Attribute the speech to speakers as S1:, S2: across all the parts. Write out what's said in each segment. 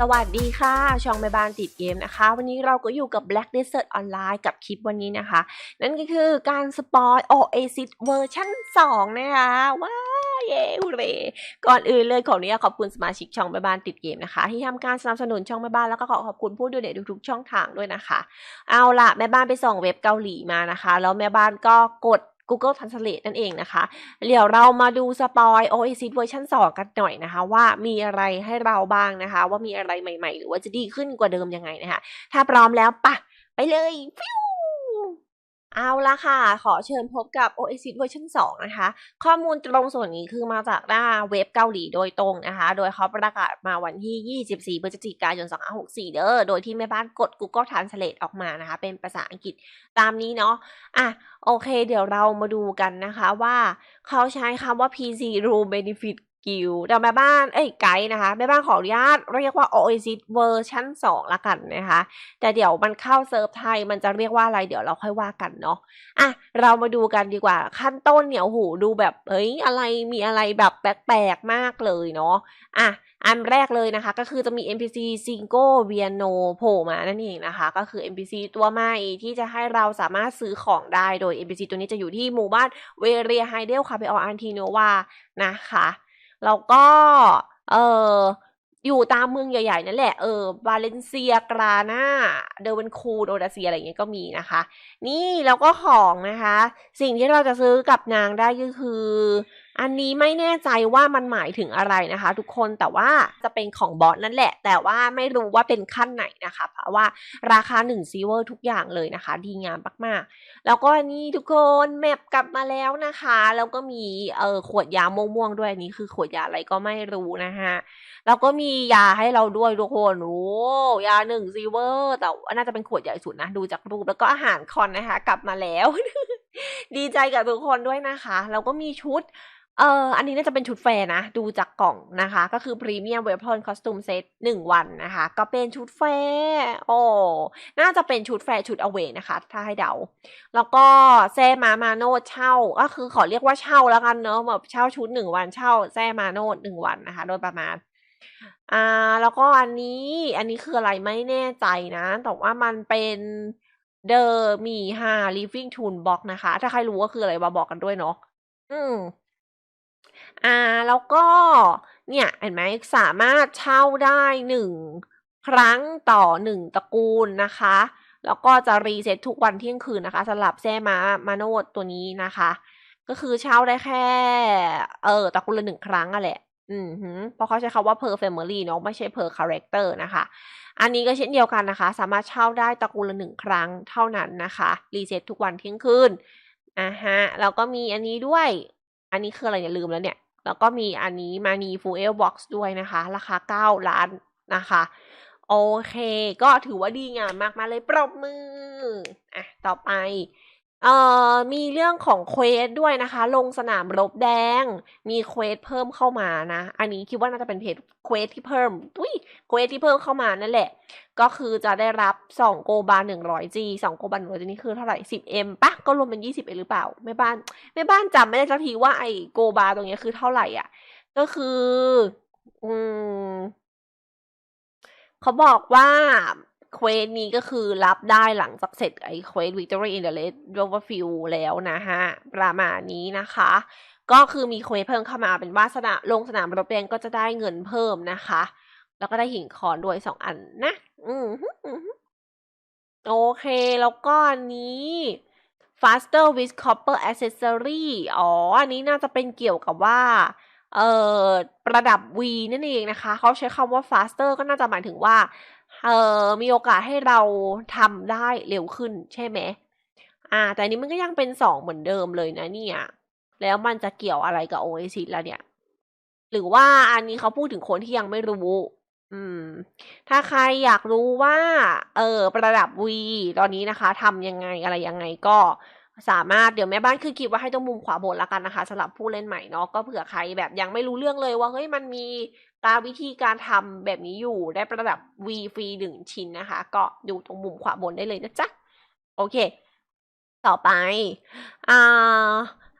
S1: สวัสดีค่ะ ช่องแม่บ้านติดเกมนะคะ วันนี้เราก็อยู่กับ Black Desert Online กับคลิปวันนี้นะคะ นั่นก็คือการสปอย Oasis เวอร์ชัน2 นะคะ ว้าเย้ฮูเรก่อนอื่นเลยขออนุญาตขอบคุณสมาชิกช่องแม่บ้านติดเกมนะคะ ที่ทำการสนับสนุนช่องแม่บ้านแล้วก็ขอขอบคุณผู้ดูเน็ทุกๆช่องทางด้วยนะคะ เอาละแม่บ้านไปส่องเว็บเกาหลีมานะคะ แล้วแม่บ้านก็กด Google Translate นั่นเองนะคะ เดี๋ยวเรามาดูสปอย Oasis เวอร์ชัน2 กันหน่อยนะคะ ว่ามีอะไรให้เราบ้างนะคะ ว่ามีอะไรใหม่ๆ หรือว่าจะดีขึ้นกว่าเดิมยังไงนะคะ ถ้าพร้อมแล้วปะไปเลยฟิว เอาละค่ะ ขอเชิญพบกับ Oasis เวอร์ชัน2นะคะ ข้อมูลตรงส่วนนี้คือมาจากหน้าเว็บเกาหลีโดยตรงนะคะ โดยเขาประกาศมาวันที่ 24พฤศจิกายน 2564 เด้อ โดยที่แม่บ้านกด Google Translate ออกมานะคะ เป็นภาษาอังกฤษตามนี้เนาะ อะ โอเค เดี๋ยวเรามาดูกันนะคะว่า เขาใช้คำว่า PC Room Benefit Guild แต่แม่บ้านเอ้ยไกด์นะคะแม่บ้านขออนุญาตเรียกว่า Oasis เวอร์ชัน2ละกันนะคะ แต่เดี๋ยวมันเข้าเซิร์ฟไทยมันจะเรียกว่าอะไรเดี๋ยวเราค่อยว่ากันเนาะอะเรามาดูกันดีกว่าขั้นต้นเนี่ยโอ้โหดูแบบเฮ้ยอะไรมีอะไรแบบแปลกๆมากเลยเนาะอะอันแรกเลยนะคะ ก็คือจะมี NPC Singo v i a n o โผล่มานั่นเองนะคะ ก็คือ NPC ตัวใหม่ที่จะให้เราสามารถซื้อของได้โดย NPC ตัวนี้จะอยู่ที่หมู่บ้านเวเรียไฮเดลคาเปออันทีโนวานะคะ แล้วก็เอออยู่ตามเมืองใหญ่ๆนั่นแหละ เออบาเลนเซีย กรานาเดเวนคูโดดาเซีย อะไรอย่างเงี้ยก็มีนะคะ นี่แล้วก็ของนะคะ สิ่งที่เราจะซื้อกับนางได้ก็คือ อันนี้ไม่แน่ใจว่ามันหมายถึงอะไรนะคะ ทุกคนแต่ว่าจะเป็นของบอสนั่นแหละ แต่ว่าไม่รู้ว่าเป็นขั้นไหนนะคะ เพราะว่าราคา1ซีเวอร์ทุกอย่างเลยนะคะ ดีงามมากๆ แล้วก็นี่ทุกคนแมปกลับมาแล้วนะคะ แล้วก็มีเออขวดยาม่วงๆด้วยนนี้คือขวดยาอะไรก็ไม่รู้นะคะแล้วก็มียาให้เราด้วยทุกคนโอ้ยาหนึ่งซีเวอร์แต่ว่าน่าจะเป็นขวดใหญ่สุดนะดูจากรูปแล้วก็อาหารคอนนะคะ กลับมาแล้ว ดีใจกับทุกคนด้วยนะคะ แล้วก็มีชุด เอ่ออันนี้น่าจะเป็นชุดแฟร์นะ ดูจากกล่องนะคะ ก็คือ Premium Weapon Costume Set 1 วันนะคะ ก็เป็นชุดแฟร์โอ้น่าจะเป็นชุดแฟร์ชุดอเวนะคะ ถ้าให้เดา แล้วก็แซมามาโนดเช่า ก็คือขอเรียกว่าเช่าแล้วกันเนอะแบบเช่าชุด 1 วันเช่าแซมาโนด1วันนะคะ โดยประมาณอ่าแล้วก็อันนี้อันนี้คืออะไรไม่แน่ใจนะ แต่ว่ามันเป็นเดอร์มีฮา Living Tool Box นะคะ ถ้าใครรู้ว่าคืออะไรมาบอกกันด้วยเนาะอืม อ่าแล้วก็เนี่ยเห็นไหมสามารถเช่าได้หนึ่งครั้งต่อหนึ่งตระกูลนะคะ แล้วก็จะรีเซ็ตทุกวันเที่ยงคืนนะคะสำหรับแซมามาโนดตัวนี้นะคะ ก็คือเช่าได้แค่ เออตระกูลละหนึ่งครั้งอะแหละอืมเพราะเขาใช้คำว่า per family เนาะไม่ใช่ per character นะคะ อันนี้ก็เช่นเดียวกันนะคะ สามารถเช่าได้ตระกูลละหนึ่งครั้งเท่านั้นนะคะรีเซ็ตทุกวันเที่ยงคืนอ่าฮะแล้วก็มีอันนี้ด้วย อันนี้คืออะไรเนี่ยลืมแล้วเนี่ย แล้วก็มีอันนี้มานีฟูเอลบ็อกซ์ด้วยนะคะ ราคาเก้าล้านนะคะ โอเค ก็ถือว่าดีงามมากมาเลยปรบมือ อะ ต่อไป เอ่อมีเรื่องของเควสด้วยนะคะ ลงสนามรบแดง มีเควสเพิ่มเข้ามานะ อันนี้คิดว่าน่าจะเป็นเพจเควสที่เพิ่มอุ้ยเควสที่เพิ่มเข้ามานั่นแหละ ก็คือจะได้รับ2โกบา100 G 2โกบา100 G นี่คือเท่าไหร่ 10M ปะก็รวมเป็น20หรือเปล่าแม่บ้านแม่บ้านจำไม่ได้สักทีว่าไอ้โกบาตรงนี้คือเท่าไหร่อะ ก็คือ อืมเขาบอกว่า เควสนี้ก็คือรับได้หลังจากเสร็จไอ้เควส Victory in the Red River Field แล้วนะฮะ ประมาณนี้นะคะ ก็คือมีเควสเพิ่มเข้ามาเป็นว่าสนามลงสนามรบแดงก็จะได้เงินเพิ่มนะคะ แล้วก็ได้หินคอนด้วยสองอันนะ อืมฮึอืมฮึโอเค แล้วก็อันนี้ faster with copper accessory อ๋อ อันนี้น่าจะเป็นเกี่ยวกับว่า เอ่อ ประดับ V นั่นเองนะคะ เขาใช้คำว่า faster ก็น่าจะหมายถึงว่า เออมีโอกาสให้เราทำได้เร็วขึ้นใช่ไหมอ่า แต่นนี้มันก็ยังเป็นสองเหมือนเดิมเลยนะเนี่ย แล้วมันจะเกี่ยวอะไรกับ Oasis แล้วเนี่ย หรือว่าอันนี้เขาพูดถึงคนที่ยังไม่รู้ อืม ถ้าใครอยากรู้ว่า เออ ประดับ V ตอนนี้นะคะทำยังไงอะไรยังไงก็ สามารถเดี๋ยวแม่บ้านคือคลิปว่าให้ตรงมุมขวาบนแล้วกันนะคะสำหรับผู้เล่นใหม่เนาะก็เผื่อใครแบบยังไม่รู้เรื่องเลยว่าเฮ้ยมันมีการวิธีการทำแบบนี้อยู่ได้ประดับ V ฟรีหนึ่งชิ้นนะคะ ก็ดูตรงมุมขวาบนได้เลยนะจ๊ะโอเค ต่อไปอ่า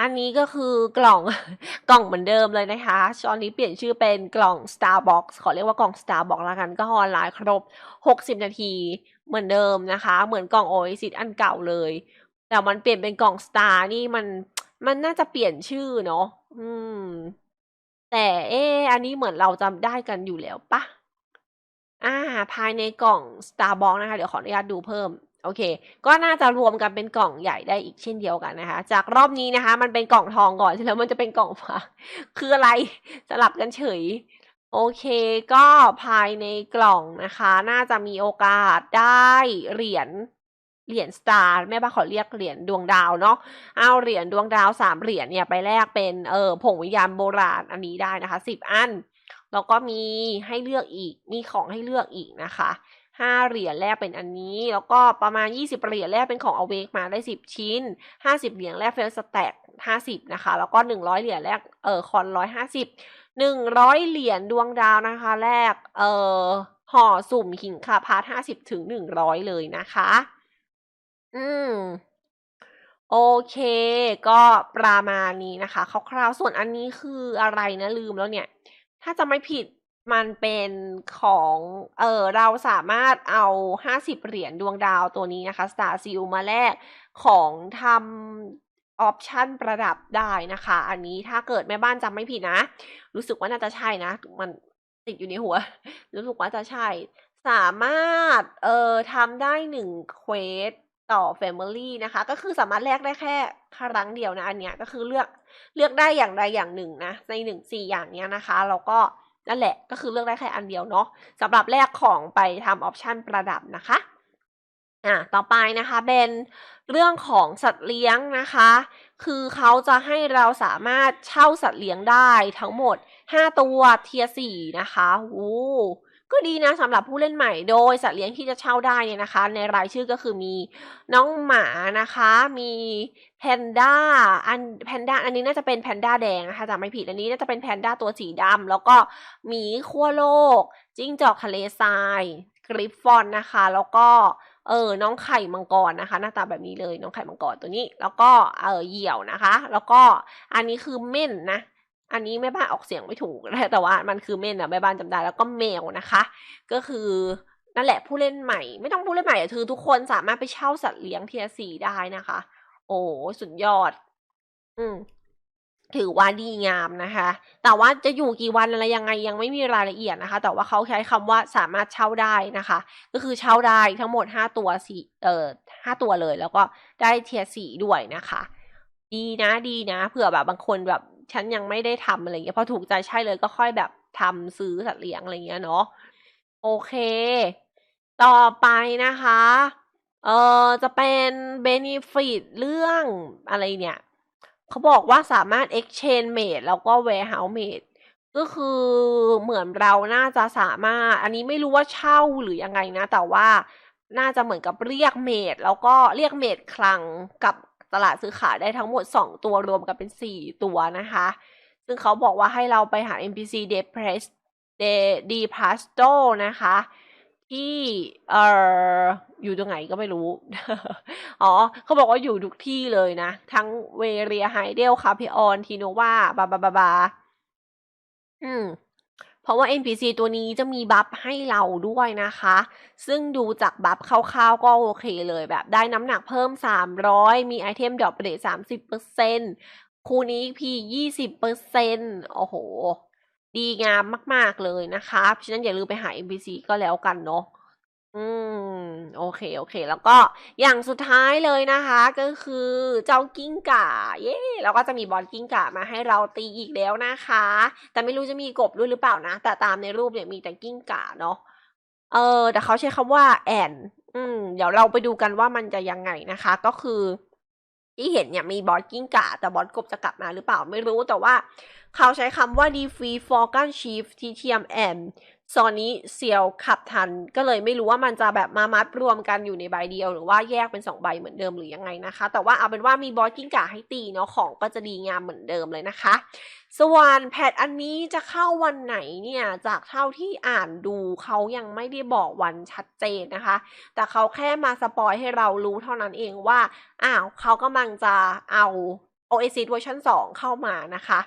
S1: อันนี้ก็คือกล่องกล่องเหมือนเดิมเลยนะคะตอนนี้เปลี่ยนชื่อเป็นกล่อง Starbox ขอเรียกว่ากล่อง Starbox แล้วกันก็ออนไลน์ครบ 60 นาทีเหมือนเดิมนะคะ เหมือนกล่อง Oasis อันเก่าเลย แต่มันเปลี่ยนเป็นกล่อง Star นี่มันมันน่าจะเปลี่ยนชื่อเนาะอืม แต่เอ๊ะอันนี้เหมือนเราจำได้กันอยู่แล้วปะอ่า ภายในกล่อง Starbox นะคะ เดี๋ยวขออนุญาตดูเพิ่ม โอเค ก็น่าจะรวมกันเป็นกล่องใหญ่ได้อีกเช่นเดียวกันนะคะ จากรอบนี้นะคะ มันเป็นกล่องทองก่อนแล้วมันจะเป็นกล่องฟ้าคืออะไรสลับกันเฉย โอเค ก็ภายในกล่องนะคะ น่าจะมีโอกาสได้เหรียญ เหรียญสตาร์แม่บ้านขอเรียกเหรียญดวงดาวเนาะเอาเหรียญดวงดาวสามเหรียญเนี่ยไปแลกเป็นเออผงวิญญาณโบราณอันนี้ได้นะคะสิบอันแล้วก็มีให้เลือกอีกมีของให้เลือกอีกนะคะห้าเหรียญแลกเป็นอันนี้ แล้วก็ประมาณยี่สิบเหรียญแลกเป็นของอเวกมาได้สิบชิ้นห้าสิบเหรียญแลกเฟลสแต็กห้าสิบนะคะ แล้วก็หนึ่งร้อยเหรียญแลกเออคอนร้อยห้าสิบหนึ่งร้อยเหรียญดวงดาวนะคะแลกเออห่อสุ่มหิงคาพาร์ทห้าสิบถึงหนึ่งร้อยเลยนะคะ อืม โอเค ก็ประมาณนี้นะคะคร่าวๆส่วนอันนี้คืออะไรนะลืมแล้วเนี่ย ถ้าจะไม่ผิดมันเป็นของ เออเราสามารถเอาห้าสิบเหรียญดวงดาวตัวนี้นะคะ Star Seal มาแลกของทำออปชันประดับได้นะคะ อันนี้ถ้าเกิดแม่บ้านจำไม่ผิดนะ รู้สึกว่าน่าจะใช่นะ มันติดอยู่ในหัว รู้สึกว่าจะใช่ สามารถ เออทำได้หนึ่งเควส ต่อ Family นะคะ ก็คือสามารถแลกได้แค่ครั้งเดียวนะ อันเนี้ยก็คือเลือกเลือกได้อย่างใดอย่างหนึ่งนะ ในหนึ่งสี่อย่างเนี้ยนะคะแล้วก็นั่นแหละก็คือเลือกได้แค่อันเดียวเนาะสำหรับแลกของไปทำออปชันประดับนะคะอะต่อไปนะคะเป็นเรื่องของสัตว์เลี้ยงนะคะ คือเขาจะให้เราสามารถเช่าสัตว์เลี้ยงได้ทั้งหมด 5 ตัวเทียสี่นะคะโอ้ ก็ดีนะสำหรับผู้เล่นใหม่โดยสัตว์เลี้ยงที่จะเช่าได้เนี่ยนะคะ ในรายชื่อก็คือมีน้องหมานะคะ มีแพนด้าอันแพนด้าอันนี้น่าจะเป็นแพนด้าแดงนะคะจำไม่ผิดอันนี้น่าจะเป็นแพนด้าตัวสีดำแล้วก็หมีขั้วโลก จิ้งจอกทะเลทรายกริฟฟอนนะคะ แล้วก็เออน้องไข่มังกรนะคะ หน้าตาแบบนี้เลยน้องไข่มังกรตัวนี้ แล้วก็เออเหยี่ยวนะคะ แล้วก็อันนี้คือเม่นนะ อันนี้แม่บ้านออกเสียงไม่ถูกนะแต่ว่ามันคือเม่นะแม่บ้านจำได้แล้วก็แมวนะคะ ก็คือนั่นแหละผู้เล่นใหม่ ไม่ต้องผู้เล่นใหม่อะคือทุกคนสามารถไปเช่าสัตว์เลี้ยงเทียสีได้นะคะ โอ้สุดยอด อืมถือว่าดีงามนะคะ แต่ว่าจะอยู่กี่วันอะไรยังไงยังไม่มีรายละเอียดนะคะ แต่ว่าเขาใช้คำว่าสามารถเช่าได้นะคะ ก็คือเช่าได้ทั้งหมดห้าตัวสี่เอ่อห้าตัวเลย แล้วก็ได้เทียสีด้วยนะคะ ดีนะดีนะเผื่อแบบบางคนแบบ ฉันยังไม่ได้ทำอะไรเงี้ยพอถูกใจใช่เลยก็ค่อยแบบทำซื้อสัตว์เลี้ยงอะไรเงี้ยเนาะโอเค ต่อไปนะคะ เออจะเป็นเบน e ฟิตเรื่องอะไรเนี่ย เขาบอกว่าสามารถ exchange mate แล้วก็ warehouse mate ก็คือเหมือนเราน่าจะสามารถ อันนี้ไม่รู้ว่าเช่าหรือยังไงนะ แต่ว่าน่าจะเหมือนกับเรียกเมดแล้วก็เรียกเมดคลังกับ ตลาดซื้อขายได้ทั้งหมด 2 ตัวรวมกันเป็น 4 ตัวนะคะ ซึ่งเขาบอกว่าให้เราไปหา NPC de p r e s de de pasto นะคะ ที่เอ่ออยู่ตรงไหนก็ไม่รู้ อ๋อ เขาบอกว่าอยู่ทุกที่เลยนะ ทั้งเวเรียไฮเดลคาเพออนทีโนวาบาบาบาบาอืม เพราะว่า NPC ตัวนี้จะมีบัฟให้เราด้วยนะคะ ซึ่งดูจากบัฟคร่าวๆก็โอเคเลยแบบได้น้ำหนักเพิ่ม 300 มีไอเทมดรอปเรท30%คูนี้พี20%โอ้โห ดีงามมากๆเลยนะคะ เพราะฉะนั้นอย่าลืมไปหา NPC ก็แล้วกันเนาะ อืม โอเค โอเค แล้วก็อย่างสุดท้ายเลยนะคะ ก็คือเจ้ากิ้งก่า เย้แล้วก็จะมีบอลกิ้งก่ามาให้เราตีอีกแล้วนะคะ แต่ไม่รู้จะมีกบด้วยหรือเปล่านะ แต่ตามในรูปเนี่ยมีแต่กิ้งก่าเนาะเออ แต่เขาใช้คำว่าแอนอืม เดี๋ยวเราไปดูกันว่ามันจะยังไงนะคะ ก็คือ ที่เห็นเนี่ยมีบอสกิ้งก่าแต่บอสกบจะกลับมาหรือเปล่าไม่รู้แต่ว่า เขาใช้คำว่า d e f r e e f o r g u n Chief TTM M ซอนนี้เซียวขับทันก็เลยไม่รู้ว่ามันจะแบบมามัดรวมกันอยู่ในใบเดียว หรือว่าแยกเป็นสองใบเหมือนเดิมหรือยังไงนะคะ แต่ว่าเอาเป็นว่ามีบอสกิ้งก่าให้ตีเนาะของก็จะดีงามเหมือนเดิมเลยนะคะ ส่วนแพทอันนี้จะเข้าวันไหนเนี่ยจากเท่าที่อ่านดูเขายังไม่ได้บอกวันชัดเจนนะคะ แต่เขาแค่มาสปอยให้เรารู้เท่านั้นเองว่าอ้าวเขากำลังจะเอา Oasis เวอร์ชัน2 เข้ามานะคะ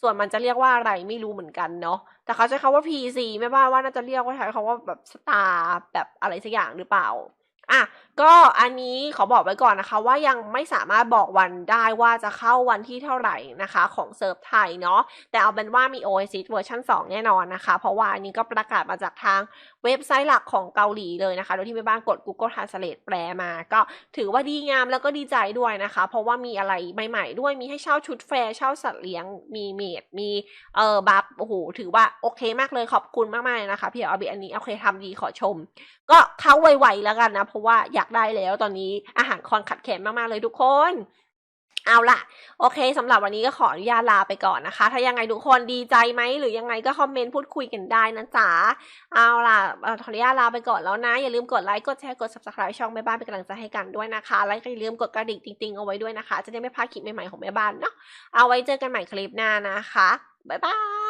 S1: ส่วนมันจะเรียกว่าอะไรไม่รู้เหมือนกันเนาะ แต่เขาใช้คาว่า PC ไม่ว่าว่าน่าจะเรียกว่าใช้คาว่าแบบสตาร์แบบอะไรสักอย่างหรือเปล่า อะก็อันนี้ขอบอกไว้ก่อนนะคะ ว่ายังไม่สามารถบอกวันได้ว่าจะเข้าวันที่เท่าไหร่นะคะของเซิร์ฟไทยเนาะแต่เอาเป็นว่ามี Oasis เวอร์ชัน2 แน่นอนนะคะ เพราะว่าอันนี้ก็ประกาศมาจากทางเว็บไซต์หลักของเกาหลีเลยนะคะ โดยที่แม่บ้านกด Google Translate แปลมา ก็ถือว่าดีงามแล้วก็ดีใจด้วยนะคะ เพราะว่ามีอะไรใหม่ๆ ด้วยมีให้เช่าชุดแฟร์เช่าสัตว์เลี้ยงมีเมดมีเอ่อบัฟโอ้โหถือว่าโอเคมากเลยขอบคุณมากๆนะคะพี่เอาบีอันนี้โอเคทำดีขอชม ก็เข้าไวๆแล้วกันนะเพราะว่าอยากได้แล้วตอนนี้อาหารคอนขัดแขนมากๆเลยทุกคนเอาล่ะ โอเคสำหรับวันนี้ก็ขออนุญาตลาไปก่อนนะคะ ถ้ายังไงทุกคนดีใจไหมหรือยังไงก็คอมเมนต์พูดคุยกันได้นะจ๊ะเอาล่ะขออนุญาตลาไปก่อนแล้วนะ อย่าลืมกดไลค์กดแชร์กด subscribe ช่องแม่บ้านเป็นกำลังใจให้กันด้วยนะคะ แล้วก็อย่าลืมกดกระดิ่งติ๊งๆเอาไว้ด้วยนะคะ จะได้ไม่พลาดคลิปใหม่ๆของแม่บ้านเนาะเอาไว้เจอกันใหม่คลิปหน้านะคะบ๊ายบาย